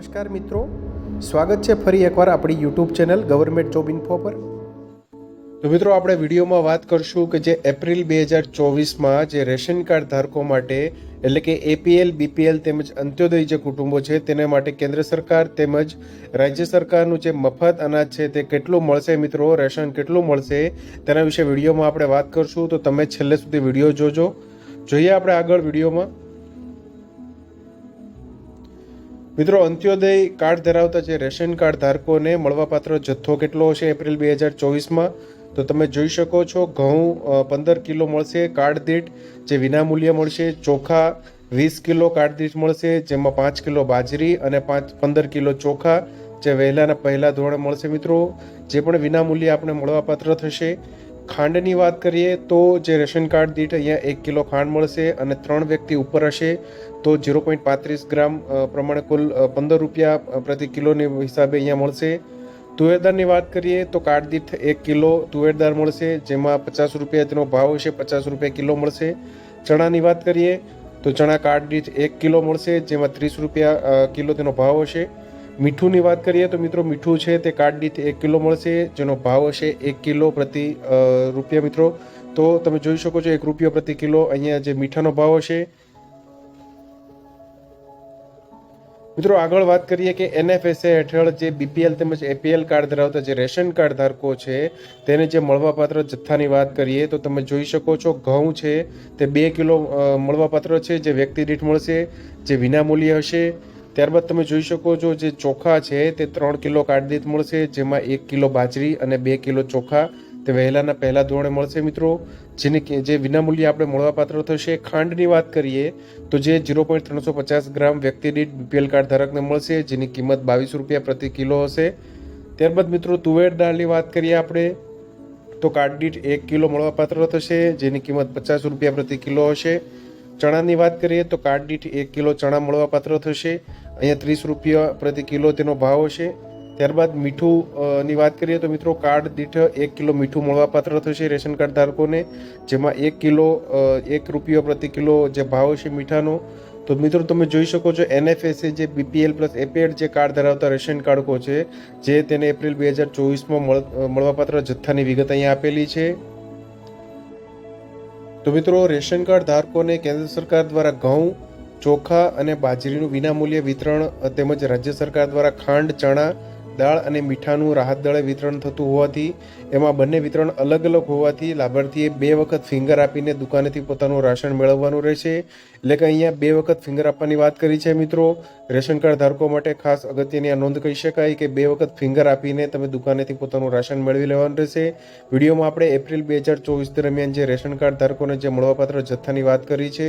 નમસ્કાર મિત્રો. સ્વાગત છે ફરી એકવાર આપણી YouTube channel government job info પર. તો મિત્રો, આપણે વિડીયોમાં વાત કરશું કે જે એપ્રિલ બે હજાર ચોવીસમાં જે રેશન કાર્ડ ધારકો માટે, એટલે કે એપીએલ, બીપીએલ તેમજ અંત્યોદય જે કુટુંબો છે, તેને માટે કેન્દ્ર સરકાર તેમજ રાજ્ય સરકારનું જે મફત અનાજ છે, તે કેટલું મળશે મિત્રો? રેશન કેટલું મળશે? તેના વિશે વિડીયોમાં આપણે વાત કરશું. તો તમે છેલ્લે સુધી વીડિયો જોજો. જોઈએ આપણે આગળ વિડીયોમાં. મિત્રો, અંત્યોદય કાર્ડ ધરાવતા જે રેશન કાર્ડ ધારકોને મળવાપાત્ર જથ્થો કેટલો હશે એપ્રિલ બે હજાર ચોવીસમાં? તો તમે જોઈ શકો છો, ઘઉં પંદર કિલો મળશે કાર્ડ દીઠ, જે વિનામૂલ્ય મળશે. ચોખા, વીસ કિલો કાર્ડ દીઠ મળશે, જેમાં પાંચ કિલો બાજરી અને પાંચ, પંદર કિલો ચોખા, જે વહેલાના પહેલા ધોરણે મળશે મિત્રો. જે પણ વિનામૂલ્ય આપણે મળવાપાત્ર થશે. ખાંડની વાત કરીએ તો જે રેશન કાર્ડ દીઠ અહીંયા એક કિલો ખાંડ મળશે અને ત્રણ વ્યક્તિ ઉપર હશે, તો ઝીરો પોઈન્ટ પાંત્રીસ ગ્રામ પ્રમાણે કુલ પંદર રૂપિયા પ્રતિ કિલોની હિસાબે અહીંયા મળશે. તુવેરદારની વાત કરીએ તો કાર્ડ દીઠ એક કિલો તુવેરદાર મળશે, જેમાં પચાસ રૂપિયા તેનો ભાવ હશે, પચાસ રૂપિયા કિલો મળશે. ચણાની વાત કરીએ તો ચણા કાર્ડ દીઠ એક કિલો મળશે, જેમાં ત્રીસ રૂપિયા કિલો તેનો ભાવ હશે. મીઠુંની વાત કરીએ તો મિત્રો મીઠું છે તે કાર્ડ દીઠ એક કિલો મળશે, જેનો ભાવ હશે એક કિલો પ્રતિ રૂપિયા મિત્રો. તો તમે જોઈ શકો છો એક રૂપિયો પ્રતિ કિલો અહીંયા જે મીઠાનો ભાવ હશે. મિત્રો આગળ વાત કરીએ કે એનએફએસએ હેઠળ જે બીપીએલ તેમજ એપીએલ કાર્ડ ધરાવતા જે રેશન કાર્ડ ધારકો છે, તેને જે મળવાપાત્ર જથ્થાની વાત કરીએ તો તમે જોઈ શકો છો ઘઉં છે તે બે કિલો મળવાપાત્ર છે, જે વ્યક્તિ દીઠ મળશે, જે વિનામૂલ્ય હશે. ત્યારબાદ તમે જોઈ શકો છો જે ચોખા છે તે ત્રણ કિલો કાર્ડ મળશે, જેમાં એક કિલો બાજરી અને બે કિલો ચોખા. તે વહેલાના પહેલા ધોરણે મળશે મિત્રો. જેની જે વિનામૂલ્ય આપણે મળવાપાત્ર થશે. ખાંડની વાત કરીએ તો જે ઝીરો પોઈન્ટ ત્રણસો પચાસ ગ્રામ વ્યક્તિ દીઠ બીપીએલ કાર્ડ ધારકને મળશે, જેની કિંમત બાવીસ રૂપિયા પ્રતિ કિલો હશે. ત્યારબાદ મિત્રો તુવેર દાળની વાત કરીએ આપણે, તો કાર્ડ દીઠ એક કિલો મળવાપાત્ર થશે, જેની કિંમત પચાસ રૂપિયા પ્રતિ કિલો હશે. ચણાની વાત કરીએ તો કાર્ડ દીઠ એક કિલો ચણા મળવાપાત્ર થશે. અહીંયા ત્રીસ રૂપિયા પ્રતિ કિલો તેનો ભાવ હશે. ત્યારબાદ મીઠું ની વાત કરીએ તો મિત્રો કાર્ડ દીઠ એક કિલો મીઠું મળવાપાત્ર થશે રેશન કાર્ડ ધારકોને, જેમાં એક કિલો એક રૂપિયો પ્રતિ કિલો જે ભાવ છે મીઠાનો. તો મિત્રો તમે જોઈ શકો છો એનએફએસએ જે બીપીએલ પ્લસ એપીએડ જે કાર્ડ ધરાવતા રેશન કાર્ડકો છે, જે તેને એપ્રિલ બે હજાર ચોવીસમાં મળવાપાત્ર જથ્થાની વિગત અહીંયા આપેલી છે. તો મિત્રો, રેશન કાર્ડ ધારકોને કેન્દ્ર સરકાર દ્વારા ઘઉં, ચોખા અને બાજરીનું વિનામૂલ્ય વિતરણ તેમજ રાજ્ય સરકાર દ્વારા ખાંડ, ચણા દાળ અને મીઠાનું રાહત દળે વિતરણ થતું હોવાથી એમાં બંને વિતરણ અલગ અલગ હોવાથી લાભાર્થીએ બે વખત ફિંગર આપીને દુકાનેથી પોતાનું રાશન મેળવવાનું રહેશે. એટલે કે અહીંયા બે વખત ફિંગર આપવાની વાત કરી છે મિત્રો. રેશન કાર્ડ ધારકો માટે ખાસ અગત્યની આ નોંધ કહી શકાય કે બે વખત ફિંગર આપીને તમે દુકાનેથી પોતાનું રાશન મેળવી લેવાનું રહેશે. વિડીયોમાં આપણે એપ્રિલ બે હજાર ચોવીસ દરમિયાન જે રેશન કાર્ડ ધારકોને જે મળવાપાત્ર જથ્થાની વાત કરી છે